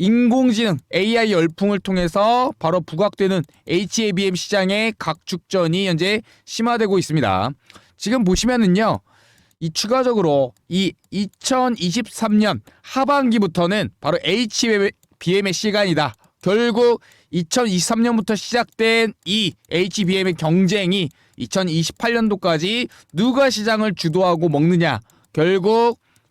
인공지능 AI 열풍을 통해서 바로 부각되는 HBM 시장의 각축전이 현재 심화되고 있습니다. 지금 보시면은요. 이 추가적으로 이 2023년 하반기부터는 바로 HBM의 시간이다. 결국 2023년부터 시작된 이 HBM의 경쟁이 2028년도까지 누가 시장을 주도하고 먹느냐 결국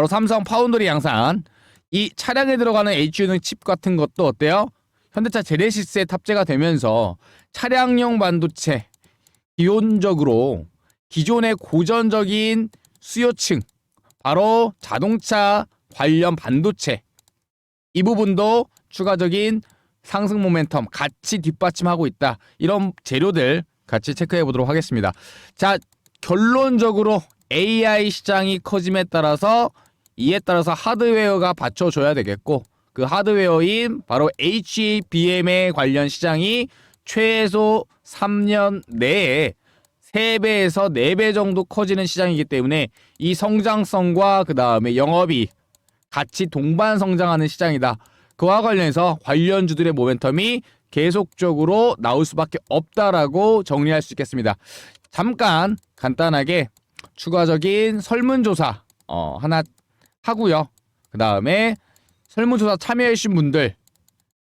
바로 삼성 파운드리 양산 이 차량에 들어가는 HU는 칩 같은 것도 어때요? 현대차 제네시스에 탑재가 되면서 차량용 반도체 기본적으로 기존의 고전적인 수요층 바로 자동차 관련 반도체 이 부분도 추가적인 상승 모멘텀 같이 뒷받침하고 있다. 이런 재료들 같이 체크해 보도록 하겠습니다. 자, 결론적으로 AI 시장이 커짐에 따라서 이에 따라서 하드웨어가 받쳐줘야 되겠고 그 하드웨어인 바로 HBM에 관련 시장이 최소 3년 내에 3배에서 4배 정도 커지는 시장이기 때문에 이 성장성과 그 다음에 영업이 같이 동반 성장하는 시장이다. 그와 관련해서 관련주들의 모멘텀이 계속적으로 나올 수밖에 없다라고 정리할 수 있겠습니다. 잠깐 간단하게 추가적인 설문조사 어, 하나 하고요. 그 다음에 설문조사 참여해주신 분들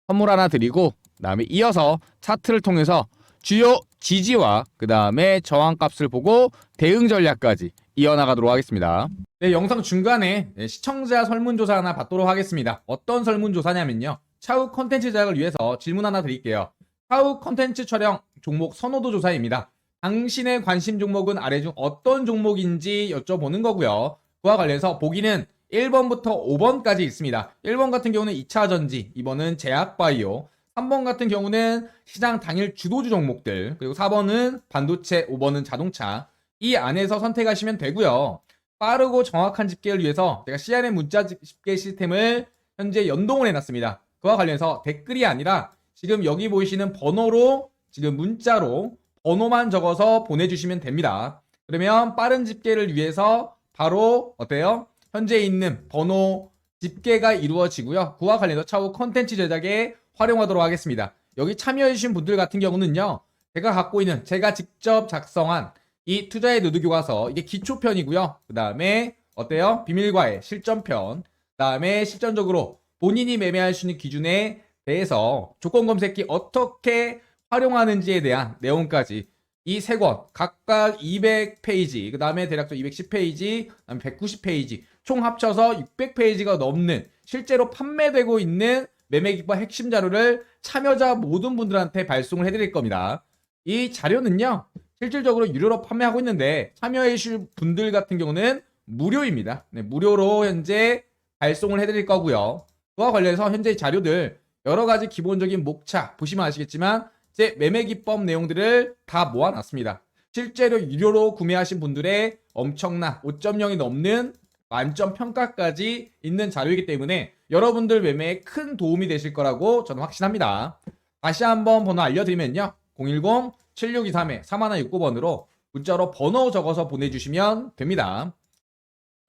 선물 하나 드리고 그 다음에 이어서 차트를 통해서 주요 지지와 그 다음에 저항값을 보고 대응 전략까지 이어나가도록 하겠습니다. 네, 영상 중간에 네, 시청자 설문조사 하나 받도록 하겠습니다. 어떤 설문조사냐면요. 차후 컨텐츠 제작을 위해서 질문 하나 드릴게요. 차후 컨텐츠 촬영 종목 선호도 조사입니다. 당신의 관심 종목은 아래 중 어떤 종목인지 여쭤보는 거고요. 그와 관련해서 보기는 1번부터 5번까지 있습니다. 1번 같은 경우는 2차 전지, 2번은 제약바이오, 3번 같은 경우는 시장 당일 주도주 종목들, 그리고 4번은 반도체, 5번은 자동차. 이 안에서 선택하시면 되고요. 빠르고 정확한 집계를 위해서 제가 CRM 문자 집계 시스템을 현재 연동을 해놨습니다. 그와 관련해서 댓글이 아니라 지금 여기 보이시는 번호로 지금 문자로 번호만 적어서 보내주시면 됩니다. 그러면 빠른 집계를 위해서 바로 어때요? 현재 있는 번호 집계가 이루어지고요. 그와 관련해서 차후 컨텐츠 제작에 활용하도록 하겠습니다. 여기 참여해주신 분들 같은 경우는요. 제가 갖고 있는 제가 직접 작성한 이 투자의 누드 교과서 이게 기초편이고요. 그 다음에 어때요? 비밀과의 실전편. 그 다음에 실전적으로 본인이 매매할 수 있는 기준에 대해서 조건 검색기 어떻게 활용하는지에 대한 내용까지 이 세 권 각각 200페이지 그 다음에 대략적으로 210페이지 그다음에 190페이지 총 합쳐서 600페이지가 넘는 실제로 판매되고 있는 매매기법 핵심 자료를 참여자 모든 분들한테 발송을 해드릴 겁니다. 이 자료는요 실질적으로 유료로 판매하고 있는데 참여해 주실 분들 같은 경우는 무료입니다. 네, 무료로 현재 발송을 해드릴 거고요. 그와 관련해서 현재 자료들 여러 가지 기본적인 목차 보시면 아시겠지만 제 매매 기법 내용들을 다 모아놨습니다. 실제로 유료로 구매하신 분들의 엄청난 5.0이 넘는 만점 평가까지 있는 자료이기 때문에 여러분들 매매에 큰 도움이 되실 거라고 저는 확신합니다. 다시 한번 번호 알려드리면요. 010-7623-3169번으로 문자로 번호 적어서 보내주시면 됩니다.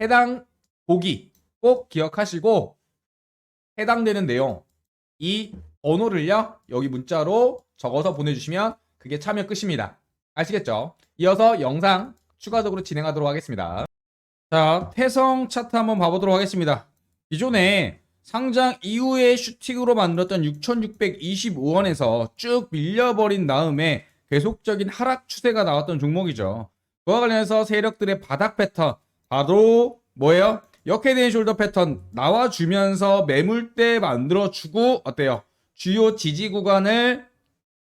해당 보기 꼭 기억하시고 해당되는 내용 이 번호를요 여기 문자로 적어서 보내주시면 그게 참여 끝입니다. 아시겠죠? 이어서 영상 추가적으로 진행하도록 하겠습니다. 자, 태성 차트 한번 봐보도록 하겠습니다. 기존에 상장 이후에 슈팅으로 만들었던 6,625원에서 쭉 밀려버린 다음에 계속적인 하락 추세가 나왔던 종목이죠. 그와 관련해서 세력들의 바닥 패턴, 바로 뭐예요? 역헤드앤 숄더 패턴 나와주면서 매물대 만들어주고 어때요? 주요 지지 구간을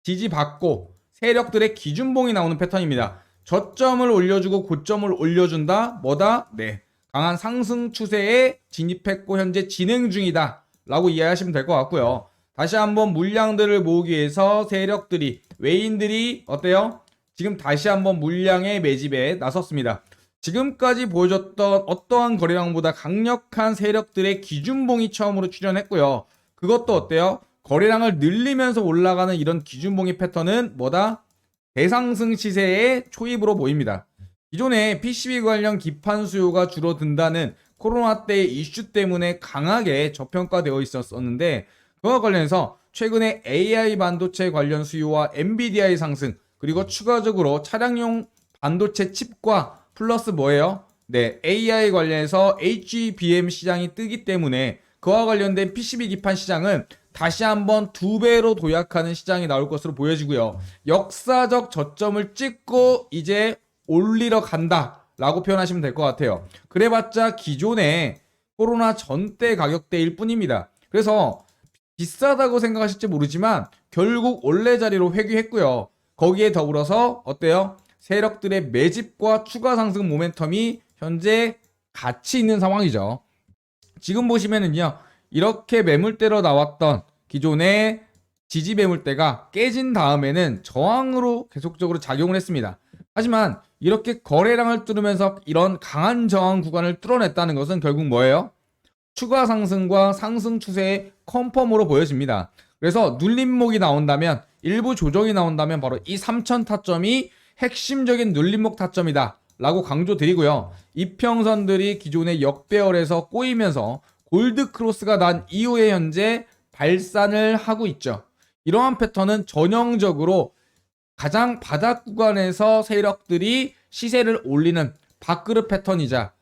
지지받고 세력들의 기준봉이 나오는 패턴입니다. 저점을 올려주고 고점을 올려준다. 뭐다? 네. 강한 상승 추세에 진입했고 현재 진행 중이다. 라고 이해하시면 될 것 같고요. 다시 한번 물량들을 모으기 위해서 세력들이 외인들이 어때요? 지금 다시 한번 물량의 매집에 나섰습니다. 지금까지 보여줬던 어떠한 거래량보다 강력한 세력들의 기준봉이 처음으로 출현했고요. 그것도 어때요? 거래량을 늘리면서 올라가는 이런 기준봉의 패턴은 뭐다? 대상승 시세의 초입으로 보입니다. 기존에 PCB 관련 기판 수요가 줄어든다는 코로나 때의 이슈 때문에 강하게 저평가되어 있었었는데 그와 관련해서 최근에 AI 반도체 관련 수요와 엔비디아의 상승 그리고 추가적으로 차량용 반도체 칩과 플러스 뭐예요? 네, AI 관련해서 HBM 시장이 뜨기 때문에 그와 관련된 PCB 기판 시장은 다시 한번 두 배로 도약하는 시장이 나올 것으로 보여지고요. 역사적 저점을 찍고 이제 올리러 간다 라고 표현하시면 될 것 같아요. 그래봤자 기존의 코로나 전 때 가격대일 뿐입니다. 그래서 비싸다고 생각하실지 모르지만 결국 원래 자리로 회귀했고요. 거기에 더불어서 어때요? 세력들의 매집과 추가 상승 모멘텀이 현재 같이 있는 상황이죠. 지금 보시면은요. 이렇게 매물대로 나왔던 기존의 지지 매물대가 깨진 다음에는 저항으로 계속적으로 작용을 했습니다. 하지만 이렇게 거래량을 뚫으면서 이런 강한 저항 구간을 뚫어냈다는 것은 결국 뭐예요? 추가 상승과 상승 추세의 컨펌으로 보여집니다. 그래서 눌림목이 나온다면 일부 조정이 나온다면 바로 이 3천 타점이 핵심적인 눌림목 타점이다. 라고 강조드리고요. 이평선들이 기존의 역배열에서 꼬이면서 골드 크로스가 난 이후에 현재 발산을 하고 있죠. 이러한 패턴은 전형적으로 가장 바닥 구간에서 세력들이 시세를 올리는 밥그릇 패턴이자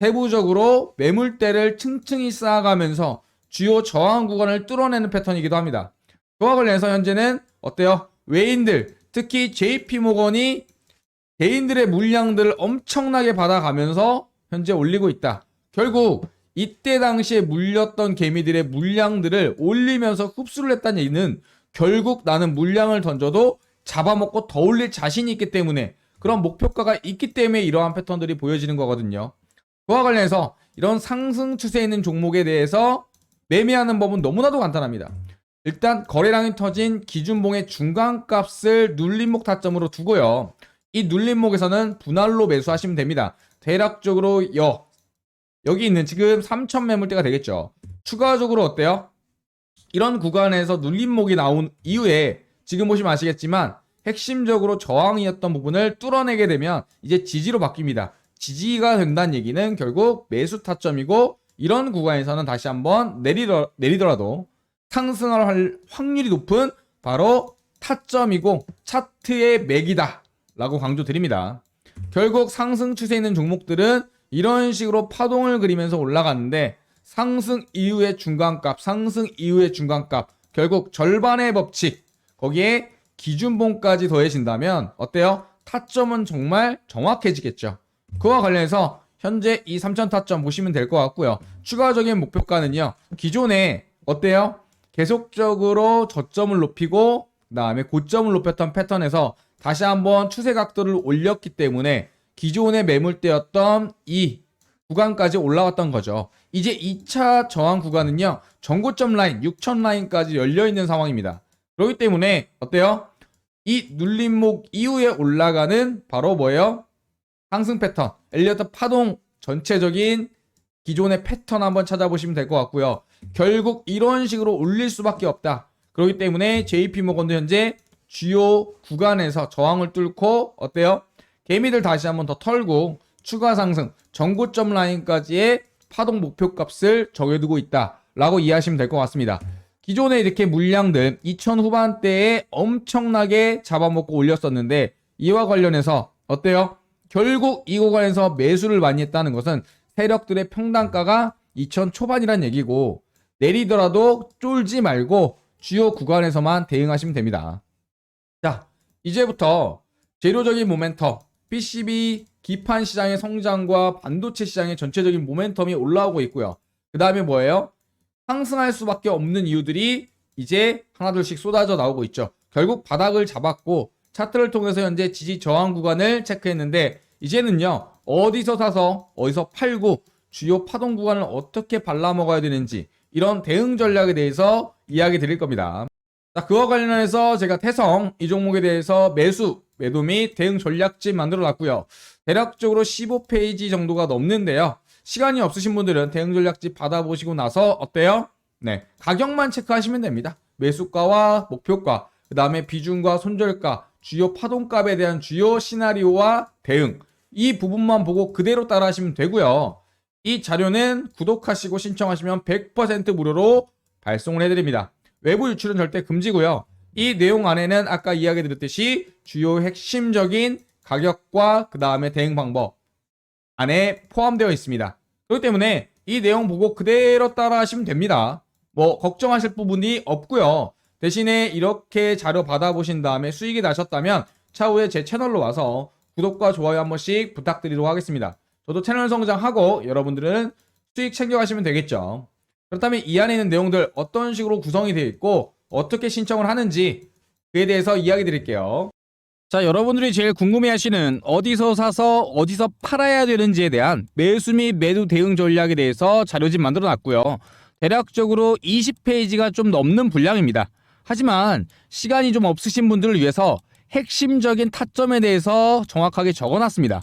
세부적으로 매물대를 층층이 쌓아가면서 주요 저항 구간을 뚫어내는 패턴이기도 합니다. 그와 관련해서 현재는 어때요? 외인들, 특히 JP 모건이 개인들의 물량들을 엄청나게 받아가면서 현재 올리고 있다. 결국 이때 당시에 물렸던 개미들의 물량들을 올리면서 흡수를 했다는 얘기는 결국 나는 물량을 던져도 잡아먹고 더 올릴 자신이 있기 때문에 그런 목표가가 있기 때문에 이러한 패턴들이 보여지는 거거든요. 그와 관련해서 이런 상승 추세에 있는 종목에 대해서 매매하는 법은 너무나도 간단합니다. 일단 거래량이 터진 기준봉의 중간값을 눌림목 타점으로 두고요. 이 눌림목에서는 분할로 매수하시면 됩니다. 대략적으로 여 여기 있는 지금 3천 매물대가 되겠죠. 추가적으로 어때요? 이런 구간에서 눌림목이 나온 이후에 지금 보시면 아시겠지만 핵심적으로 저항이었던 부분을 뚫어내게 되면 이제 지지로 바뀝니다. 지지가 된다는 얘기는 결국 매수 타점이고 이런 구간에서는 다시 한번 내리더, 내리더라도 상승할 할 확률이 높은 바로 타점이고 차트의 맥이다 라고 강조드립니다. 결국 상승 추세에 있는 종목들은 이런 식으로 파동을 그리면서 올라갔는데 상승 이후의 중간값, 상승 이후의 중간값, 결국 절반의 법칙, 거기에 기준봉까지 더해진다면 어때요? 타점은 정말 정확해지겠죠. 그와 관련해서 현재 이 3천 타점 보시면 될 것 같고요. 추가적인 목표가는요. 기존에 어때요? 계속적으로 저점을 높이고 그 다음에 고점을 높였던 패턴에서 다시 한번 추세 각도를 올렸기 때문에 기존의 매물대였던 이 구간까지 올라왔던 거죠. 이제 2차 저항 구간은요. 전고점 라인 6천 라인까지 열려 있는 상황입니다. 그렇기 때문에 어때요? 이 눌림목 이후에 올라가는 바로 뭐예요? 상승 패턴, 엘리어트 파동 전체적인 기존의 패턴 한번 찾아보시면 될 것 같고요. 결국 이런 식으로 올릴 수밖에 없다. 그렇기 때문에 JP 모건도 현재 주요 구간에서 저항을 뚫고 어때요? 개미들 다시 한번 더 털고 추가 상승 전고점 라인까지의 파동 목표 값을 정해두고 있다라고 이해하시면 될 것 같습니다. 기존에 이렇게 물량들 2000 후반대에 엄청나게 잡아먹고 올렸었는데 이와 관련해서 어때요? 결국 이 구간에서 매수를 많이 했다는 것은 세력들의 평단가가 2000 초반이란 얘기고 내리더라도 쫄지 말고 주요 구간에서만 대응하시면 됩니다. 자, 이제부터 재료적인 모멘텀, PCB 기판 시장의 성장과 반도체 시장의 전체적인 모멘텀이 올라오고 있고요. 그 다음에 뭐예요? 상승할 수밖에 없는 이유들이 이제 하나둘씩 쏟아져 나오고 있죠. 결국 바닥을 잡았고 차트를 통해서 현재 지지 저항 구간을 체크했는데 이제는요 어디서 사서 어디서 팔고 주요 파동 구간을 어떻게 발라먹어야 되는지 이런 대응 전략에 대해서 이야기 드릴 겁니다. 자, 그와 관련해서 제가 태성 이 종목에 대해서 매수, 매도 및 대응 전략집 만들어 놨고요. 대략적으로 15페이지 정도가 넘는데요. 시간이 없으신 분들은 대응 전략집 받아보시고 나서 어때요? 네, 가격만 체크하시면 됩니다. 매수가와 목표가, 그 다음에 비중과 손절가, 주요 파동값에 대한 주요 시나리오와 대응 이 부분만 보고 그대로 따라하시면 되고요. 이 자료는 구독하시고 신청하시면 100% 무료로 발송을 해드립니다. 외부 유출은 절대 금지고요. 이 내용 안에는 아까 이야기 드렸듯이 주요 핵심적인 가격과 그 다음에 대응 방법 안에 포함되어 있습니다. 그렇기 때문에 이 내용 보고 그대로 따라 하시면 됩니다. 뭐 걱정하실 부분이 없고요. 대신에 이렇게 자료 받아보신 다음에 수익이 나셨다면 차후에 제 채널로 와서 구독과 좋아요 한 번씩 부탁드리도록 하겠습니다. 저도 채널 성장하고 여러분들은 수익 챙겨가시면 되겠죠. 그렇다면 이 안에 있는 내용들 어떤 식으로 구성이 되어 있고 어떻게 신청을 하는지 그에 대해서 이야기 드릴게요. 자, 여러분들이 제일 궁금해 하시는 어디서 사서 어디서 팔아야 되는지에 대한 매수 및 매도 대응 전략에 대해서 자료집 만들어 놨고요. 대략적으로 20페이지가 좀 넘는 분량입니다. 하지만 시간이 좀 없으신 분들을 위해서 핵심적인 타점에 대해서 정확하게 적어 놨습니다.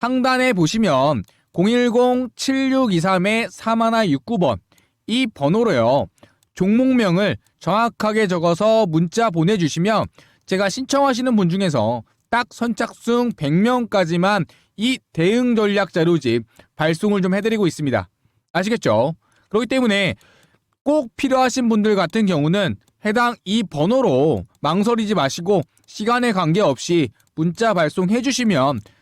상단에 보시면 010-7623-4169번 이 번호로요. 종목명을 정확하게 적어서 문자 보내주시면 제가 신청하시는 분 중에서 딱 선착순 100명까지만 이 대응 전략 자료집 발송을 좀 해드리고 있습니다. 아시겠죠? 그렇기 때문에 꼭 필요하신 분들 같은 경우는 해당 이 번호로 망설이지 마시고 시간에 관계없이 문자 발송해 주시면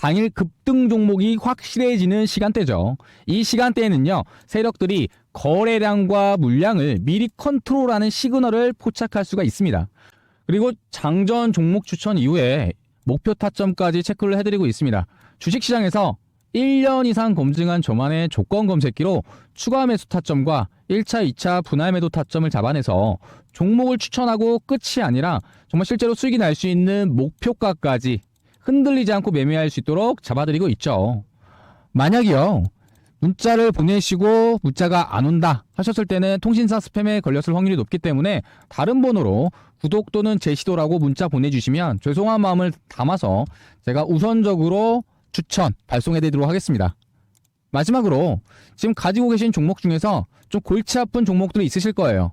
당일 급등 종목이 확실해지는 시간대죠. 이 시간대에는요, 세력들이 거래량과 물량을 미리 컨트롤하는 시그널을 포착할 수가 있습니다. 그리고 장전 종목 추천 이후에 목표 타점까지 체크를 해드리고 있습니다. 주식시장에서 1년 이상 검증한 저만의 조건 검색기로 추가 매수 타점과 1차, 2차 분할 매도 타점을 잡아내서 종목을 추천하고 끝이 아니라 정말 실제로 수익이 날 수 있는 목표가까지 흔들리지 않고 매매할 수 있도록 잡아드리고 있죠. 만약이요. 문자를 보내시고 문자가 안 온다 하셨을 때는 통신사 스팸에 걸렸을 확률이 높기 때문에 다른 번호로 구독 또는 제시도라고 문자 보내주시면 죄송한 마음을 담아서 제가 우선적으로 추천 발송해드리도록 하겠습니다. 마지막으로 지금 가지고 계신 종목 중에서 좀 골치 아픈 종목들이 있으실 거예요.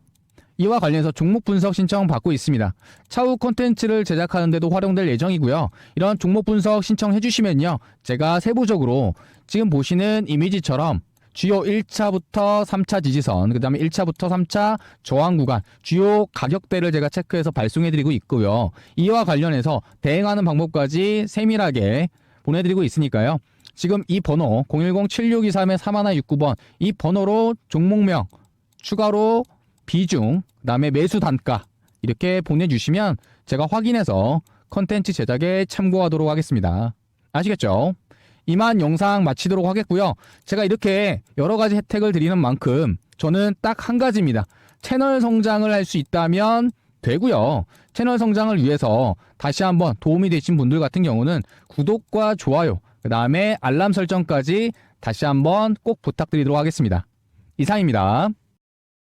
이와 관련해서 종목 분석 신청 받고 있습니다. 차후 콘텐츠를 제작하는 데도 활용될 예정이고요. 이런 종목 분석 신청해 주시면요. 제가 세부적으로 지금 보시는 이미지처럼 주요 1차부터 3차 지지선, 그 다음에 1차부터 3차 저항 구간, 주요 가격대를 제가 체크해서 발송해 드리고 있고요. 이와 관련해서 대응하는 방법까지 세밀하게 보내드리고 있으니까요. 지금 이 번호 010-7623-3169번 이 번호로 종목명 추가로 비중, 그다음에 매수 단가 이렇게 보내주시면 제가 확인해서 컨텐츠 제작에 참고하도록 하겠습니다. 아시겠죠? 이만 영상 마치도록 하겠고요. 제가 이렇게 여러 가지 혜택을 드리는 만큼 저는 딱 한 가지입니다. 채널 성장을 할 수 있다면 되고요. 채널 성장을 위해서 다시 한번 도움이 되신 분들 같은 경우는 구독과 좋아요, 그 다음에 알람 설정까지 다시 한번 꼭 부탁드리도록 하겠습니다. 이상입니다.